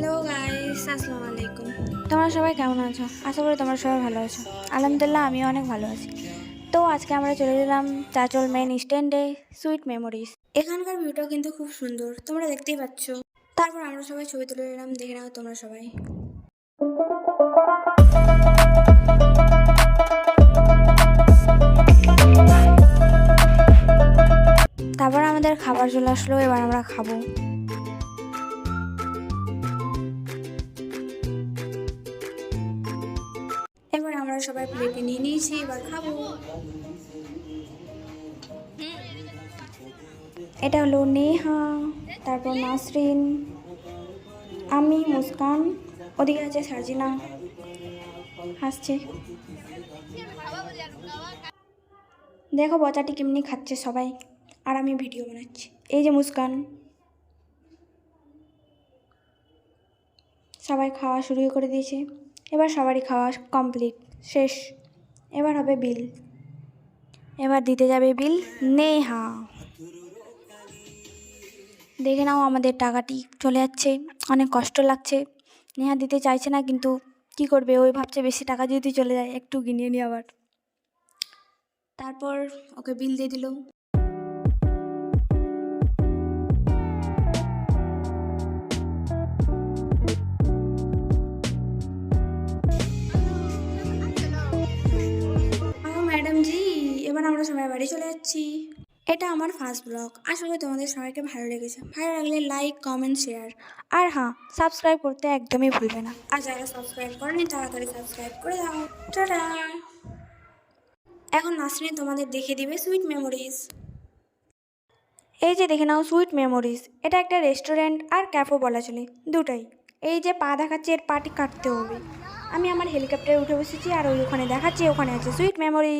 Hello guys আসসালামু আলাইকুম তোমরা সবাই কেমন আছো? আশা করি তোমরা সবাই ভালো আছো। আলহামদুলিল্লাহ আমিও অনেক ভালো আছি। তো আজকে আমরা চলে গেলাম চাচল মেন স্ট্যান্ডে সুইট মেমোরিজ এখানকার ভিউটাও কিন্তু খুব সুন্দর। তোমরা দেখতেই পাচ্ছ। তারপর আমরা সবাই ছবি তুলে নিলাম দেখে নাও তোমরা সবাই। তারপর আমাদের খাবার চলে আসলো এবার আমরা খাব। আমরা সবাই প্লেটে নিয়ে নিয়েছি, এবার খাব। এটা হলো নেহা, তারপর নাসরিন, আমি, মুস্কান, ওদিকে আছে সার্জিনা। হাসছে। দেখো বচাটি কেমনি খাচ্ছে সবাই, আর আমি ভিডিও বানাচ্ছি। এই যে মুস্কান। সবাই খাওয়া শুরু করে দিয়েছে। এবার সবারই খাওয়া কমপ্লিট। শেষ। এবার হবে বিল। এবার দিতে যাবে বিল। নেহা। দেখে নাও আমাদের টাকাটি চলে যাচ্ছে। অনেক কষ্ট লাগছে। নেহা দিতে চাইছে না, কিন্তু কি করবে? ওই ভাবছে বেশি টাকা যদি চলে যায়, একটু গিনিয়ে নিয়ে আবার। তারপর ওকে বিল দিয়ে দিল। এবার আমরা সবাই বাড়ি চলে যাচ্ছি। এটা আমার ফার্স্ট ব্লগ করি তোমাদের সবাইকে ভালো লেগেছে। ভালো লাগলে লাইক কমেন্ট শেয়ার আর হ্যাঁ সাবস্ক্রাইব করতে একদমই ভুলবে না। আর যারা সাবস্ক্রাইব করেনি, তাড়াতাড়ি সাবস্ক্রাইব করে দাও। টাটা! এখন নাসরিন তোমাদের দেখে দিবে সুইট মেমোরিজ এই যে দেখে নাও সুইট মেমোরিজ এটা একটা রেস্টুরেন্ট আর ক্যাফো বলা চলে, দুটাই। এই যে পা দেখাচ্ছে, এর পাটি কাটতে হবে। আমি আমার হেলিকপ্টারে উঠে বসেছি আর ওই ওখানে দেখাচ্ছি, ওখানে আছে সুইট মেমোরি